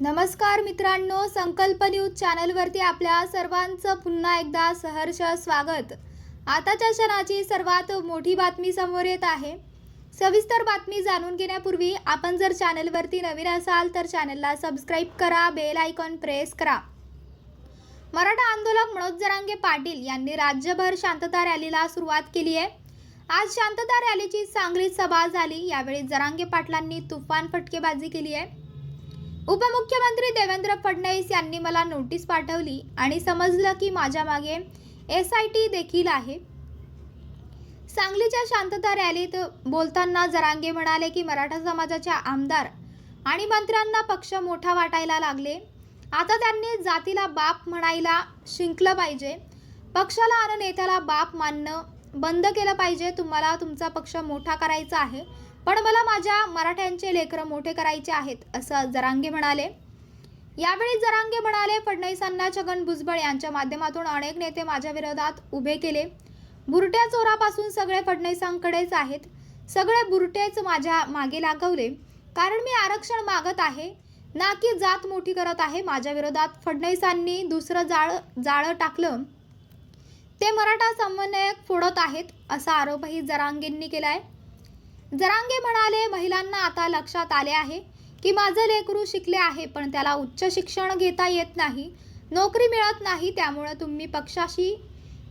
नमस्कार मित्रांनो संकल्प न्यूज चॅनलवरती आपल्या सर्वांचं पुन्हा एकदा सहर्ष स्वागत. आताच्या क्षणाची सर्वात मोठी बातमी समोर येत आहे. सविस्तर बातमी जाणून घेण्यापूर्वी आपण जर चॅनलवरती नवीन असाल तर चॅनलला सबस्क्राईब करा बेल आयकॉन प्रेस करा. मराठा आंदोलक मनोज जरांगे पाटील यांनी राज्यभर शांतता रॅलीला सुरुवात केली आहे. आज शांतता रॅलीची सांगलीत सभा झाली यावेळी जरांगे पाटलांनी तुफान फटकेबाजी केली आहे. उपमुख्यमंत्री देवेंद्र फडणवीस यांनी मला नोटीस पाठवली आणि समजलं की माझ्या मागे एस आय टी देखील आहे. सांगलीच्या शांतता रॅलीत बोलताना जरांगे म्हणाले की मराठा समाजाच्या आमदार आणि मंत्र्यांना पक्ष मोठा वाटायला लागले. आता त्यांनी जातीला बाप म्हणायला शिंकलं पाहिजे. पक्षाला आणि नेत्याला बाप मानणं बंद केलं पाहिजे. तुम्हाला तुमचा पक्ष मोठा करायचा आहे. पण मला माझ्या मराठ्यांचे लेकरं मोठे करायचे आहेत असं जरांगे म्हणाले. यावेळी जरांगे म्हणाले फडणवीसांना छगन भुजबळ यांच्या माध्यमातून अनेक नेते माझ्या विरोधात उभे केले. बुरट्या चोरापासून सगळे फडणवीसांकडेच आहेत. सगळे बुरटेच माझ्या मागे लागवले कारण मी आरक्षण मागत आहे. ना की जात मोठी करत आहे माझ्या विरोधात. फडणवीसांनी दुसरं जाळ जाळं टाकलं. ते मराठा समन्वयक फोडत आहेत असा आरोपही जरांगेंनी केला आहे जरांगे म्हणाले महिलांना आता लक्षात आले आहे की माझं लेकरू शिकले आहे पण त्याला उच्च शिक्षण घेता येत नाही नोकरी मिळत नाही त्यामुळं तुम्ही पक्षाशी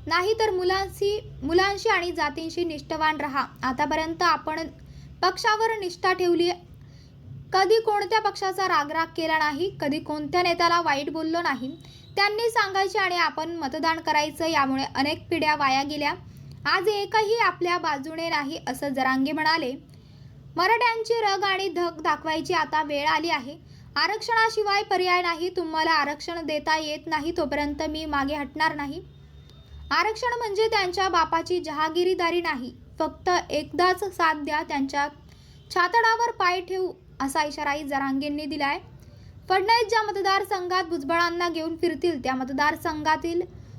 नाही तर मुलांशी मुलांशी आणि जातींशी निष्ठवान राहा. आतापर्यंत आपण पक्षावर निष्ठा ठेवली. कधी कोणत्या पक्षाचा रागराग केला नाही कधी कोणत्या नेत्याला वाईट बोललो नाही त्यांनी सांगायचे आणि आपण मतदान करायचं यामुळे अनेक पिढ्या वाया गेल्या. आज एकही आपल्या बाजूने नाही असं जरांगे म्हणाले. मराठ्यांची रग आणि धग दाखवायची आता वेळ आली आहे. आरक्षणाशिवाय पर्याय नाही तुम्हाला आरक्षण देता येत नाही तोपर्यंत मी मागे हटणार नाही. आरक्षण म्हणजे त्यांच्या बापाची जहागिरीदारी नाही फक्त एकदाच साथ द्या त्यांच्या छातडावर पाय ठेवू असा इशाराही जरांगेंनी दिलाय. फडणवीस ज्या मतदारसंघात भुजबळांना घेऊन फिरतील त्या मतदारसंघातील